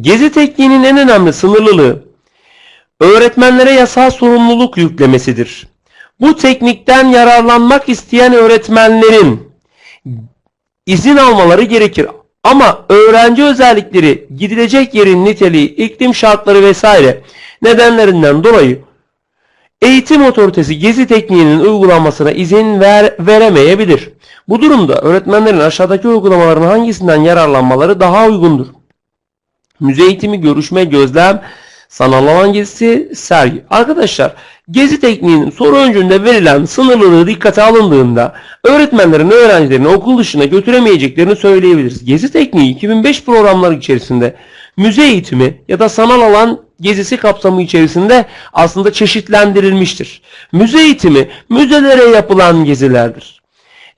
Gezi tekniğinin en önemli sınırlılığı öğretmenlere yasal sorumluluk yüklemesidir. Bu teknikten yararlanmak isteyen öğretmenlerin izin almaları gerekir. Ama öğrenci özellikleri, gidilecek yerin niteliği, iklim şartları vesaire nedenlerinden dolayı eğitim otoritesi gezi tekniğinin uygulanmasına izin ver, veremeyebilir. Bu durumda öğretmenlerin aşağıdaki uygulamaların hangisinden yararlanmaları daha uygundur? Müze eğitimi, görüşme, gözlem, sanal alan gezisi, sergi. Arkadaşlar gezi tekniğinin soru öncünde verilen sınırlılığı dikkate alındığında öğretmenlerin öğrencilerini okul dışına götüremeyeceklerini söyleyebiliriz. Gezi tekniği 2005 programları içerisinde müze eğitimi ya da sanal alan gezisi kapsamı içerisinde aslında çeşitlendirilmiştir. Müze eğitimi müzelere yapılan gezilerdir.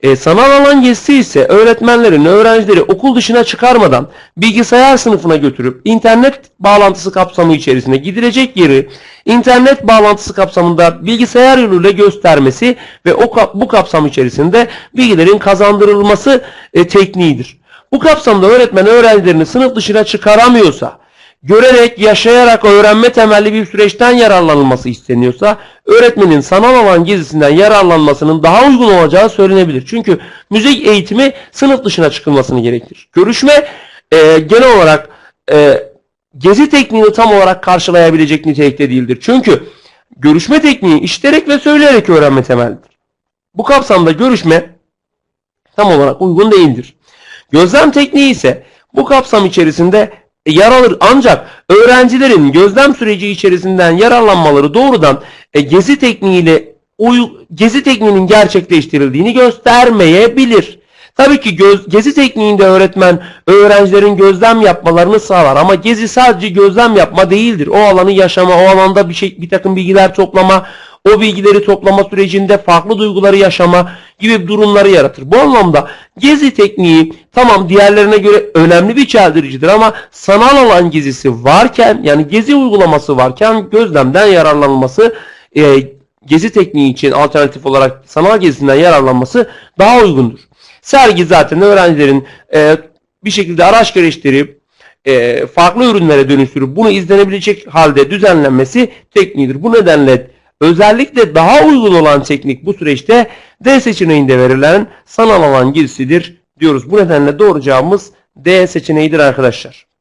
E, sanal alan gezisi ise öğretmenlerin öğrencileri okul dışına çıkarmadan bilgisayar sınıfına götürüp internet bağlantısı kapsamı içerisinde gidilecek yeri internet bağlantısı kapsamında bilgisayar yoluyla göstermesi ve o bu kapsam içerisinde bilgilerin kazandırılması e, tekniğidir. Bu kapsamda öğretmen öğrencilerini sınıf dışına çıkaramıyorsa görerek, yaşayarak öğrenme temelli bir süreçten yararlanılması isteniyorsa öğretmenin sanal alan gezisinden yararlanmasının daha uygun olacağı söylenebilir. Çünkü müzik eğitimi sınıf dışına çıkılmasını gerektirir. Görüşme e, genel olarak e, gezi tekniğini tam olarak karşılayabilecek nitelikte değildir. Çünkü görüşme tekniği işiterek ve söyleyerek öğrenme temellidir. Bu kapsamda görüşme tam olarak uygun değildir. Gözlem tekniği ise bu kapsam içerisinde yer alır ancak öğrencilerin gözlem süreci içerisinden yararlanmaları doğrudan e, gezi tekniğiyle uy- gezi tekniğinin gerçekleştirildiğini göstermeyebilir. Tabii ki göz, gezi tekniğinde öğretmen öğrencilerin gözlem yapmalarını sağlar ama gezi sadece gözlem yapma değildir. O alanı yaşama, o alanda bir şey bir takım bilgiler toplama, o bilgileri toplama sürecinde farklı duyguları yaşama gibi durumları yaratır. Bu anlamda gezi tekniği tamam diğerlerine göre önemli bir çeldiricidir ama sanal alan gezisi varken yani gezi uygulaması varken gözlemden yararlanılması e, gezi tekniği için alternatif olarak sanal gezisinden yararlanması daha uygundur. Sergi zaten öğrencilerin e, bir şekilde araç geliştirip e, farklı ürünlere dönüştürüp bunu izlenebilecek halde düzenlenmesi tekniğidir. Bu nedenle özellikle daha uygun olan teknik bu süreçte D seçeneğinde verilen sanal alan gezisidir diyoruz. Bu nedenle doğru cevabımız D seçeneğidir arkadaşlar.